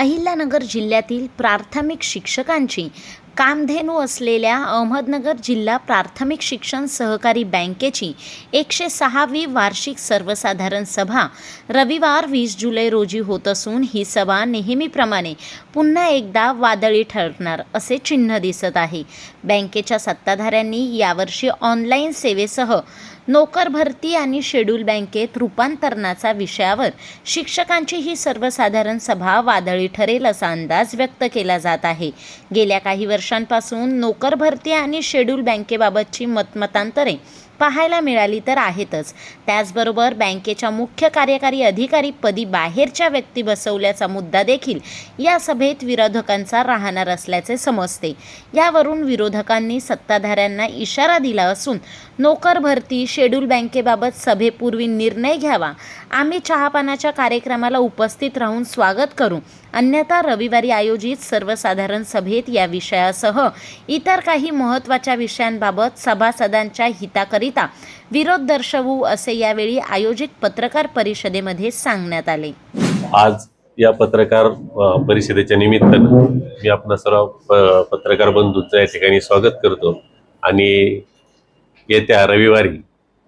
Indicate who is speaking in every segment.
Speaker 1: अहिल्यानगर जिल्ह्यातील प्राथमिक शिक्षकांची कामधेनू असलेल्या अहमदनगर जिल्हा प्राथमिक शिक्षण सहकारी बँकेची एकशे सहावी वार्षिक सर्वसाधारण सभा रविवार वीस जुलै रोजी होत असून ही सभा नेहमीप्रमाणे पुन्हा एकदा वादळी ठरणार असे चिन्ह दिसत आहे. बँकेच्या सत्ताधाऱ्यांनी यावर्षी ऑनलाईन सेवेसह नोकर भरती आणि शेड्यूल बँकेत रूपांतरणाचा विषयावर शिक्षकांची ही सर्वसाधारण सभा वादळी ठरेल असा अंदाज व्यक्त केला जात आहे. गेल्या काही वर्षांपासून नोकर भरती आणि शेड्यूल बँकेबाबतची मतमतांतरे पाहायला मिळाली तर आहेतच. त्याचबरोबर बँकेच्या मुख्य कार्यकारी अधिकारी पदी बाहेरच्या व्यक्ती बसवल्याचा मुद्दा देखील या सभेत विरोधकांचा राहणार असल्याचे समजते. यावरून विरोधकांनी सत्ताधाऱ्यांना इशारा दिला असून नोकर भरती शेड्यूल बँकेबाबत सभेपूर्वी निर्णय घ्यावा आम्ही चहापानाच्या कार्यक्रमाला उपस्थित राहून स्वागत करू. अन्यथा रविवारी आयोजित सर्वसाधारण सभेत या विषयासह इतर काही महत्त्वाच्या विषयांबाबत सभासदांच्या हिताकरिता विरोध दर्शवू असे यावेळी आयोजित पत्रकार परिषदेमध्ये सांगण्यात आले.
Speaker 2: आज या पत्रकार परिषदेच्या निमित्तानं मी आपणा सर्व पत्रकार बंधूंचं या ठिकाणी स्वागत करतो. आणि येत्या रविवारी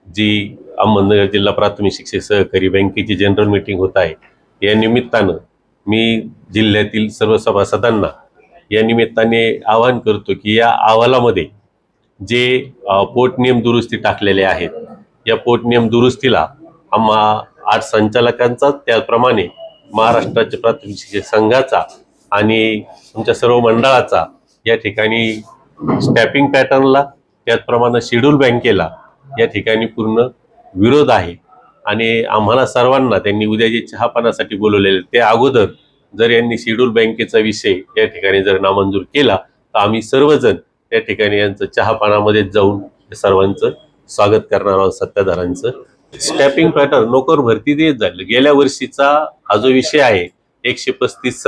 Speaker 2: जी अहमदनगर जिल्हा प्राथमिक शिक्षक सहकारी बँकेची जनरल मीटिंग होत आहे या निमित्तानं मी जिल्ह्यातील सर्व सभासदांना या निमित्ताने आवाहन करतो की या अहवालामध्ये जे पोटनियम दुरुस्ती टाकलेले आहेत या पोटनियम दुरुस्तीला आम्हा आठ संचालकांचा त्याचप्रमाणे महाराष्ट्राच्या प्राथमिक शिक्षक संघाचा आणि तुमच्या सर्व मंडळाचा या ठिकाणी स्टॅपिंग पॅटर्नला त्याचप्रमाणे शेड्यूल बँकेला या ठिकाणी पूर्ण विरोध आहे. आणि आम्हाला सर्वांना त्यांनी उद्या जे चहापानासाठी बोलवलेले ते अगोदर जर यांनी शेड्यूल बँकेचा विषय या ठिकाणी जर नामंजूर केला तर आम्ही सर्वजण त्या ठिकाणी यांचं चहापानामध्ये जाऊन सर्वांचं स्वागत करणार आहोत सत्ताधारांचं स्टॅपिंग पॅटर्न नोकर भरती देत झालं. गेल्या वर्षीचा हा जो विषय आहे एकशे पस्तीस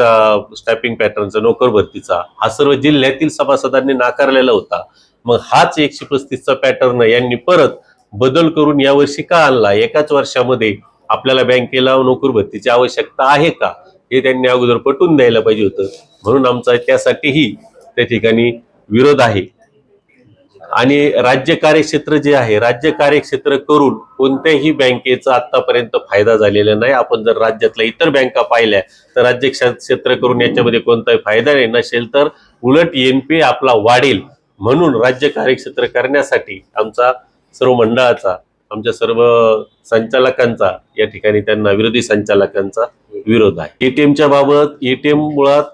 Speaker 2: स्टॅपिंग पॅटर्नचा नोकर भरतीचा हा सर्व जिल्ह्यातील सभासदांनी नाकारलेला होता. मग हाच एकशे पस्तीसचा पॅटर्न यांनी परत बदल करून यावर्षी का आणला? एकाच वर्षामध्ये आपल्याला बँकेला नोकर भरतीची आवश्यकता आहे का? हे त्यांनी अगोदर पटवून द्यायला पाहिजे होतं. म्हणून आमचा त्यासाठीही त्या ठिकाणी विरोध आहे. आणि राज्य कार्यक्षेत्र जे आहे राज्य कार्यक्षेत्र करून कोणत्याही बँकेचा आतापर्यंत फायदा झालेला नाही. आपण जर राज्यातल्या इतर बँका पाहिल्या तर राज्य क्षेत्र करून याच्यामध्ये कोणताही फायदा नाही. नसेल तर उलट एनपी आपला वाढेल. म्हणून राज्य कार्यक्षेत्र करण्यासाठी आमचा सर्व मंडळाचा आमच्या सर्व संचालकांचा या ठिकाणी त्यांना विरोधी संचालकांचा विरोध आहे. एटीएमच्या बाबत एटीएम मुळात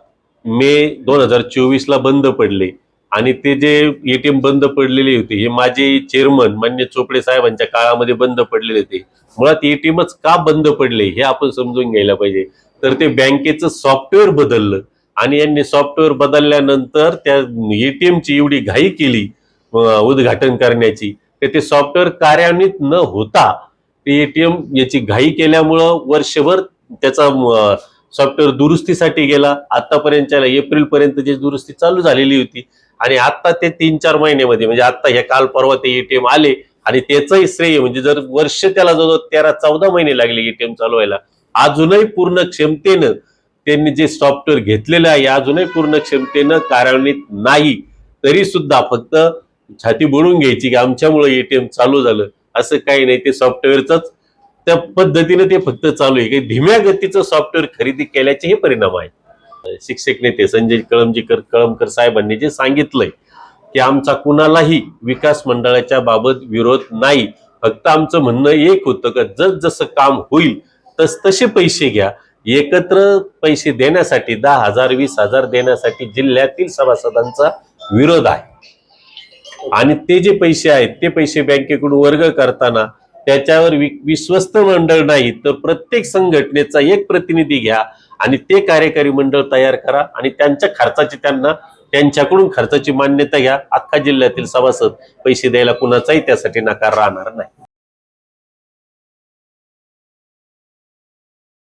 Speaker 2: मे दोन हजार चोवीस ला बंद पडले. आणि ते जे एटीएम बंद पडलेले होते हे माझे चेअरमन मान्य चोपडे साहेबांच्या काळामध्ये बंद पडलेले होते. मुळात एटीएमच का बंद पडले हे आपण समजून घ्यायला पाहिजे. तर ते बँकेचं सॉफ्टवेअर बदललं. आणि यांनी सॉफ्टवेअर बदलल्यानंतर त्या एटीएमची एवढी घाई केली उद्घाटन करण्याची. तर ते सॉफ्टवेअर कार्यान्वित न होता ते एटीएम याची घाई केल्यामुळं वर्षभर त्याचा सॉफ्टवेअर दुरुस्तीसाठी गेला. आतापर्यंतच्या एप्रिल पर्यंत जी दुरुस्ती चालू झालेली होती. आणि आता ते तीन चार महिन्यामध्ये म्हणजे आता हे काल परवा ते एटीएम आले आणि त्याचंही श्रेय म्हणजे जर वर्ष त्याला जवळ तेरा चौदा महिने लागले एटीएम चालू व्हायला अजूनही पूर्ण क्षमतेनं त्यांनी जे सॉफ्टवेअर घेतलेलं आहे अजूनही पूर्ण क्षमतेनं कार्यान्वित नाही तरी सुद्धा फक्त छाती बोलून घ्यायची की आमच्यामुळे एटीएम चालू झालं. असं काही नाही ते सॉफ्टवेअरच त्या पद्धतीने ते फक्त चालू आहे. की धीम्या गतीचं सॉफ्टवेअर खरेदी केल्याचे हे परिणाम आहेत. शिक्षक नेते संजय कळमजीकर कळमकर साहेबांनी जे सांगितलंय की आमचा कुणालाही विकास मंडळाच्या बाबत विरोध नाही. फक्त आमचं म्हणणं एक होतं का जस जसं काम होईल तस तसे पैसे घ्या. एकत्र पैसे देण्यासाठी दहा हजार वीस हजार देण्यासाठी जिल्ह्यातील सभासदांचा विरोध आहे. आणि ते जे पैसे आहेत ते पैसे बँकेकडून वर्ग करताना त्याच्यावर वि- विश्वस्त मंडळ नाही तर प्रत्येक संघटनेचा एक प्रतिनिधी घ्या आणि ते कार्यकारी मंडळ तयार करा आणि त्यांच्या खर्चाची त्यांना त्यांच्याकडून खर्चाची मान्यता घ्या. अख्खा जिल्ह्यातील सभासद पैसे द्यायला कुणाचाही त्यासाठी नकार राहणार नाही.